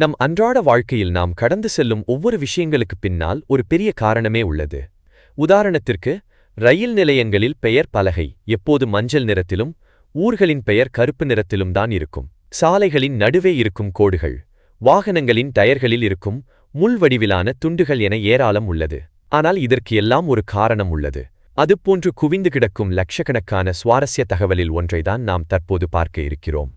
நம் அன்றாட வாழ்க்கையில் நாம் கடந்து செல்லும் ஒவ்வொரு விஷயங்களுக்குப் பின்னால் ஒரு பெரிய காரணமே உள்ளது. உதாரணத்திற்கு ரயில் நிலையங்களில் பெயர் பலகை எப்போது மஞ்சள் நிறத்திலும் ஊர்களின் பெயர் கருப்பு நிறத்திலும் தான் இருக்கும். சாலைகளின் நடுவே இருக்கும் கோடுகள் வாகனங்களின் டயர்களில் இருக்கும் முள்வடிவிலான துண்டுகள் என ஏராளம் உள்ளது. ஆனால் இதற்கு எல்லாம் ஒரு காரணம் உள்ளது. அதுபோன்று குவிந்து கிடக்கும் லட்சக்கணக்கான சுவாரஸ்ய தகவலில் ஒன்றைதான் நாம் தற்போது பார்க்க இருக்கிறோம்.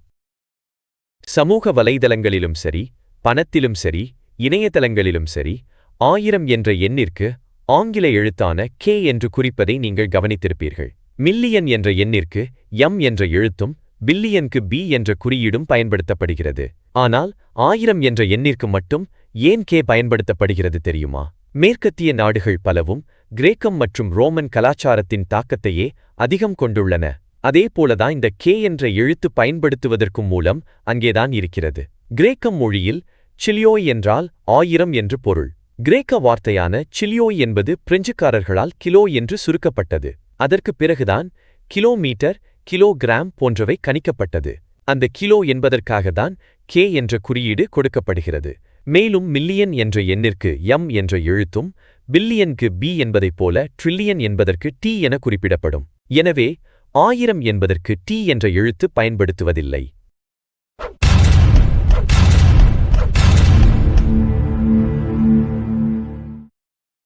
சமூக வலைதளங்களிலும் சரி பணத்திலும் சரி இணையதளங்களிலும் சரி ஆயிரம் என்ற எண்ணிற்கு ஆங்கில எழுத்தான கே என்று குறிப்பதை நீங்கள் கவனித்திருப்பீர்கள். மில்லியன் என்ற எண்ணிற்கு எம் என்ற எழுத்தும் பில்லியனுக்கு பி என்ற குறியீடும் பயன்படுத்தப்படுகிறது. ஆனால் ஆயிரம் என்ற எண்ணிற்கு மட்டும் ஏன் கே பயன்படுத்தப்படுகிறது தெரியுமா? மேற்கத்திய நாடுகள் பலவும் கிரேக்கம் மற்றும் ரோமன் கலாச்சாரத்தின் தாக்கத்தையே அதிகம் கொண்டுள்ளன. அதே போலதான் இந்த கே என்ற எழுத்து பயன்படுத்துவதற்கும் மூலம் அங்கேதான் இருக்கிறது. கிரேக்கம் மொழியில் சிலியோய் என்றால் ஆயிரம் என்று பொருள். கிரேக்க வார்த்தையான சிலியோய் என்பது பிரெஞ்சுக்காரர்களால் கிலோ என்று சுருக்கப்பட்டது. அதற்கு பிறகுதான் கிலோமீட்டர் கிலோகிராம் போன்றவை கணிக்கப்பட்டது. அந்த கிலோ என்பதற்காகத்தான் கே என்ற குறியீடு கொடுக்கப்படுகிறது. மேலும் மில்லியன் என்ற எண்ணிற்கு எம் என்ற எழுத்தும் பில்லியனுக்கு பி என்பதைப் போல ட்ரில்லியன் என்பதற்கு டி என குறிப்பிடப்படும். எனவே ஆயிரம் என்பதற்கு டி என்ற எழுத்து பயன்படுத்துவதில்லை.